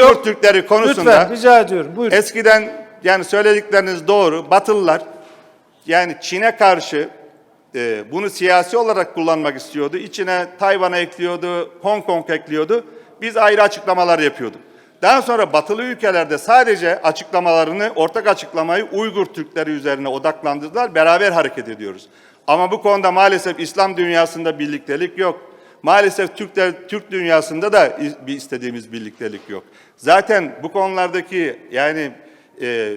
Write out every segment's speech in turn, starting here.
Uygur Türkleri konusunda Lütfen rica ediyorum. Buyurun. eskiden yani söyledikleriniz doğru. Batılılar yani Çin'e karşı e, bunu siyasi olarak kullanmak istiyordu. İçine Tayvan'a ekliyordu, Hong Kong ekliyordu. Biz ayrı açıklamalar yapıyorduk. Daha sonra batılı ülkelerde sadece açıklamalarını, ortak açıklamayı Uygur Türkleri üzerine odaklandırdılar. Beraber hareket ediyoruz. Ama bu konuda maalesef İslam dünyasında birliktelik yok. Maalesef Türkler, Türk dünyasında da bir istediğimiz birliktelik yok. Zaten bu konulardaki yani e,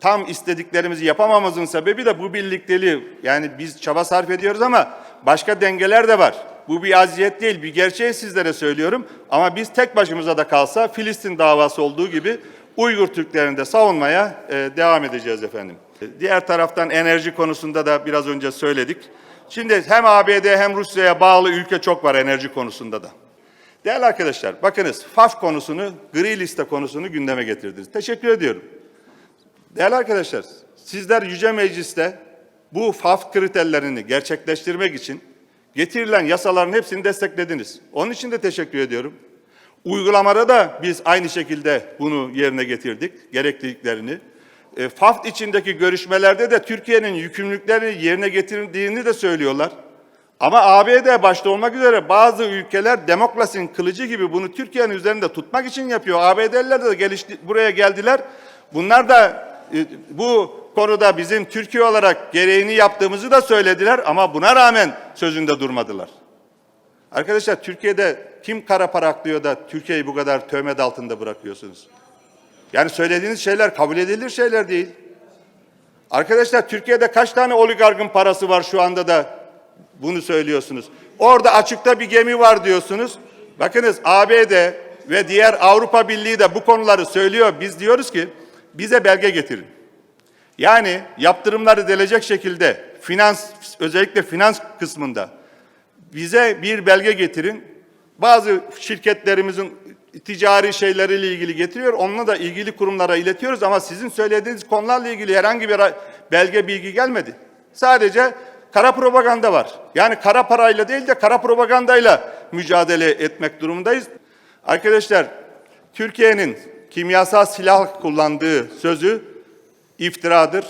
tam istediklerimizi yapamamamızın sebebi de bu birlikteliği. Yani biz çaba sarf ediyoruz ama başka dengeler de var. Bu bir aziyet değil, bir gerçeği sizlere söylüyorum. Ama biz tek başımıza da kalsa Filistin davası olduğu gibi Uygur Türklerini de savunmaya e, devam edeceğiz efendim. Diğer taraftan enerji konusunda da biraz önce söyledik. Şimdi hem ABD hem Rusya'ya bağlı ülke çok var enerji konusunda da. Değerli arkadaşlar, bakınız FAF konusunu, gri liste konusunu gündeme getirdiniz. Teşekkür ediyorum. Değerli arkadaşlar, sizler Yüce Meclis'te bu FAF kriterlerini gerçekleştirmek için getirilen yasaların hepsini desteklediniz. Onun için de teşekkür ediyorum. Uygulamada da biz aynı şekilde bunu yerine getirdik, gerekliliklerini. E, FAF içindeki görüşmelerde de Türkiye'nin yükümlülüklerini yerine getirdiğini de söylüyorlar. Ama ABD başta olmak üzere bazı ülkeler demokrasinin kılıcı gibi bunu Türkiye'nin üzerinde tutmak için yapıyor. ABD'liler de gelişti, buraya geldiler. Bunlar da e, bu konuda bizim Türkiye olarak gereğini yaptığımızı da söylediler ama buna rağmen sözünde durmadılar. Arkadaşlar Türkiye'de kim kara para aklıyor da Türkiye'yi bu kadar töhmet altında bırakıyorsunuz? Yani söylediğiniz şeyler kabul edilir şeyler değil. Arkadaşlar Türkiye'de kaç tane oligarkın parası var şu anda da bunu söylüyorsunuz. Orada açıkta bir gemi var diyorsunuz. Bakınız ABD ve diğer Avrupa Birliği de bu konuları söylüyor. Biz diyoruz ki bize belge getirin. Yani yaptırımları delecek şekilde finans özellikle finans kısmında bize bir belge getirin. Bazı şirketlerimizin ticari şeyleriyle ilgili getiriyor. Onunla da ilgili kurumlara iletiyoruz ama sizin söylediğiniz konularla ilgili herhangi bir belge bilgi gelmedi. Sadece kara propaganda var. Yani kara parayla değil de kara propagandayla mücadele etmek durumundayız. Arkadaşlar Türkiye'nin kimyasal silah kullandığı sözü iftiradır.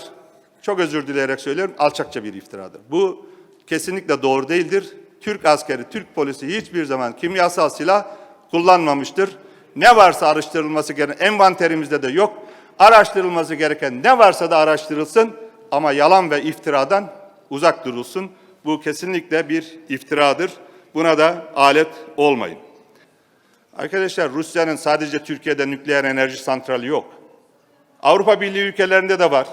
Çok özür dileyerek söylüyorum, alçakça bir iftiradır. Bu kesinlikle doğru değildir. Türk askeri, Türk polisi hiçbir zaman kimyasal silah kullanmamıştır. Ne varsa araştırılması gereken, envanterimizde de yok. Araştırılması gereken ne varsa da araştırılsın ama yalan ve iftiradan uzak durulsun. Bu kesinlikle bir iftiradır. Buna da alet olmayın. Arkadaşlar Rusya'nın sadece Türkiye'de nükleer enerji santrali yok. Avrupa Birliği ülkelerinde de var.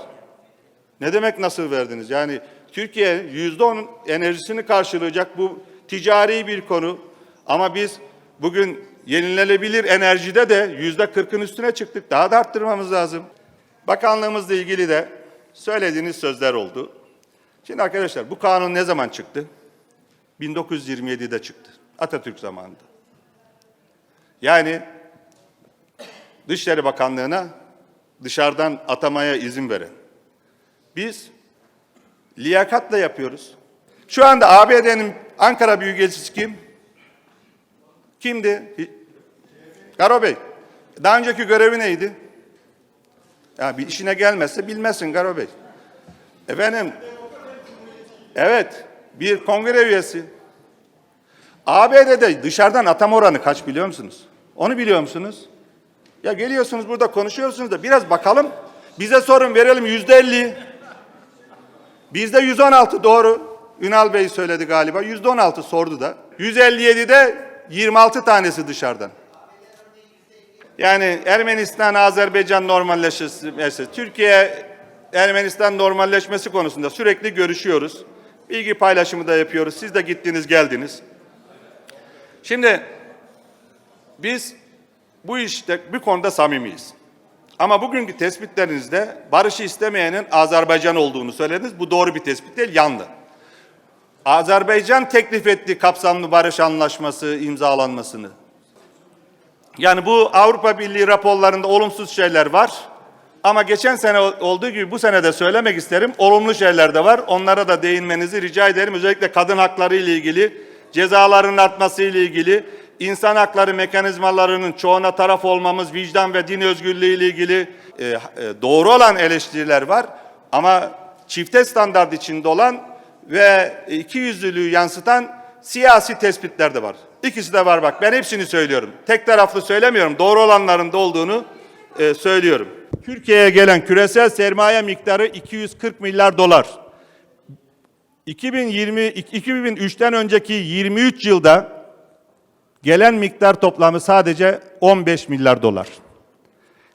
Ne demek nasıl verdiniz? Yani Türkiye yüzde onun enerjisini karşılayacak bu ticari bir konu. Ama biz bugün yenilenebilir enerjide de yüzde kırkın üstüne çıktık. Daha da arttırmamız lazım. Bakanlığımızla ilgili de söylediğiniz sözler oldu. Şimdi arkadaşlar bu kanun ne zaman çıktı? 1927'de çıktı. Atatürk zamanında. Yani Dışişleri Bakanlığı'na dışarıdan atamaya izin veren. Biz liyakatla yapıyoruz. Şu anda ABD'nin Ankara Büyükelçisi kim? Kimdi? Garo Bey. Daha önceki görevi neydi? Ya bir işine gelmezse bilmezsin Garo Bey. Efendim, evet bir kongre üyesi. ABD'de dışarıdan atama oranı kaç biliyor musunuz? Onu biliyor musunuz? Ya geliyorsunuz burada konuşuyorsunuz da biraz bakalım. Bize sorun verelim yüzde elli. Bizde 116 doğru. Ünal Bey söyledi galiba. Yüzde 16 sordu da. 157'de 26 tanesi dışarıdan. Yani Ermenistan, Azerbaycan normalleşmesi, Türkiye, Ermenistan normalleşmesi konusunda sürekli görüşüyoruz. Bilgi paylaşımı da yapıyoruz. Siz de gittiniz, geldiniz. Şimdi biz bu işte bir konuda samimiyiz. Ama bugünkü tespitlerinizde barışı istemeyenin Azerbaycan olduğunu söylediniz. Bu doğru bir tespit değil, yandı. Azerbaycan teklif ettiği kapsamlı barış anlaşması imzalanmasını. Yani bu Avrupa Birliği raporlarında olumsuz şeyler var. Ama geçen sene olduğu gibi bu sene de söylemek isterim. Olumlu şeyler de var. Onlara da değinmenizi rica ederim. Özellikle kadın hakları ile ilgili, cezaların artması ile ilgili, insan hakları mekanizmalarının çoğuna taraf olmamız, vicdan ve din özgürlüğü ile ilgili e, e, doğru olan eleştiriler var. Ama çifte standart içinde olan ve ikiyüzlülüğü yansıtan siyasi tespitler de var. İkisi de var bak ben hepsini söylüyorum. Tek taraflı söylemiyorum. Doğru olanların da olduğunu e, söylüyorum. Türkiye'ye gelen küresel sermaye miktarı 240 milyar dolar. 2020 2003'ten önceki 23 yılda gelen miktar toplamı sadece 15 milyar dolar.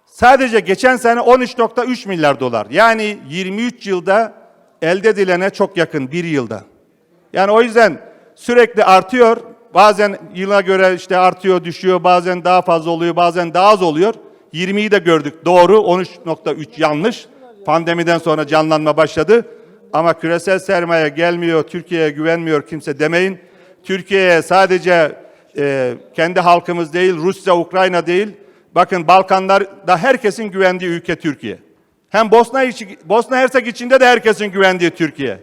Sadece geçen sene 13.3 milyar dolar. Yani 23 yılda elde edilene çok yakın bir yılda. Yani o yüzden sürekli artıyor. Bazen yıla göre işte artıyor, düşüyor. Bazen daha fazla oluyor, bazen daha az oluyor. 20'yi de gördük. Doğru. 13.3 yanlış. Pandemiden sonra canlanma başladı. Ama küresel sermaye gelmiyor, Türkiye'ye güvenmiyor kimse demeyin. Türkiye'ye sadece e, kendi halkımız değil, Rusya, Ukrayna değil. Bakın Balkanlarda herkesin güvendiği ülke Türkiye. Hem Bosna, Bosna Hersek içinde de herkesin güvendiği Türkiye.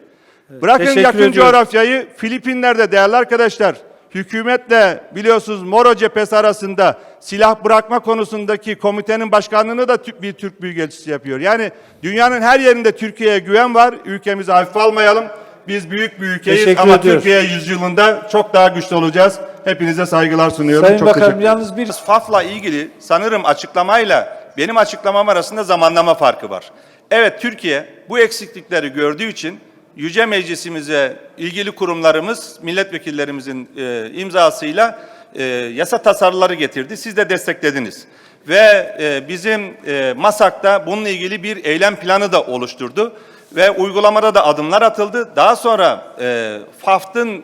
Bırakın teşekkür yakın ediyoruz. coğrafyayı, Filipinler'de değerli arkadaşlar, hükümetle biliyorsunuz Moro cephesi arasında silah bırakma konusundaki komitenin başkanlığını da Tü- bir Türk Büyükelçisi yapıyor. Yani dünyanın her yerinde Türkiye'ye güven var, ülkemizi hafife almayalım. Biz büyük bir ülkeyiz Teşekkür ama ediyoruz. Türkiye yüzyılında çok daha güçlü olacağız. Hepinize saygılar sunuyorum. Sayın çok Bakanım yalnız bir FAF'la ilgili sanırım açıklamayla benim açıklamam arasında zamanlama farkı var. Evet Türkiye bu eksiklikleri gördüğü için Yüce Meclisimize ilgili kurumlarımız milletvekillerimizin e, imzasıyla e, yasa tasarıları getirdi. Siz de desteklediniz. Ve e, bizim e, MASAK'ta bununla ilgili bir eylem planı da oluşturdu ve uygulamada da adımlar atıldı. Daha sonra e, FAFT'ın e,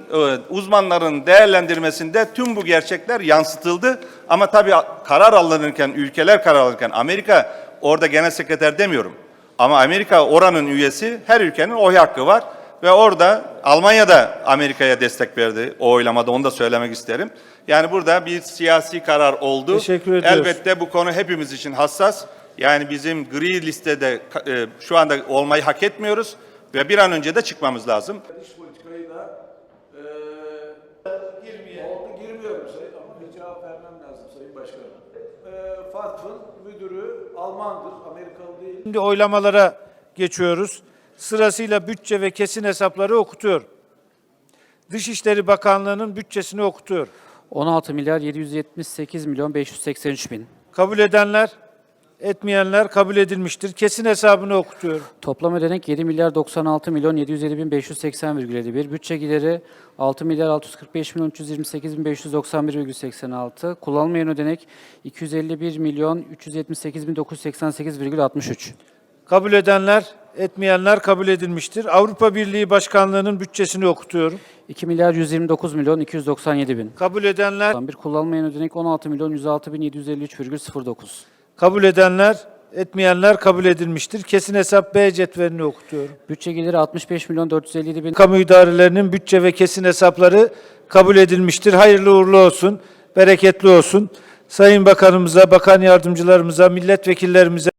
uzmanların değerlendirmesinde tüm bu gerçekler yansıtıldı. Ama tabii karar alınırken, ülkeler karar alırken Amerika orada genel sekreter demiyorum. Ama Amerika oranın üyesi, her ülkenin oy hakkı var. Ve orada Almanya da Amerika'ya destek verdi o oylamada, onu da söylemek isterim. Yani burada bir siyasi karar oldu. Teşekkür ediyoruz. Elbette bu konu hepimiz için hassas. Yani bizim gri listede e, şu anda olmayı hak etmiyoruz ve bir an önce de çıkmamız lazım. dış politikayı da eee girmeye oldu. Girmiyorum sayın ama bir cevap vermem lazım sayın başkanım. Eee FATF'ın müdürü Almandır, Amerikalı değil. Şimdi oylamalara geçiyoruz. Sırasıyla bütçe ve kesin hesapları okutuyor. Dışişleri Bakanlığı'nın bütçesini okutuyor. 16 milyar 778 milyon 583 bin. Kabul edenler, etmeyenler kabul edilmiştir. Kesin hesabını okutuyor. Toplam ödenek 7 milyar 96 milyon 707 bin 580,51. Bütçe gideri 6 milyar 645 milyon 328 bin 591,86. Kullanılmayan ödenek 251 milyon 378 bin 988,63. Kabul edenler, etmeyenler kabul edilmiştir. Avrupa Birliği Başkanlığı'nın bütçesini okutuyorum. 2 milyar 129 milyon 297 bin. Kabul edenler, Bir kullanılmayan ödenek 16 milyon 106 bin 753,09. Kabul edenler, etmeyenler kabul edilmiştir. Kesin hesap B cetvelini okutuyorum. Bütçe geliri 65 milyon 457 bin. Kamu idarelerinin bütçe ve kesin hesapları kabul edilmiştir. Hayırlı uğurlu olsun, bereketli olsun. Sayın Bakanımıza, bakan yardımcılarımıza, milletvekillerimize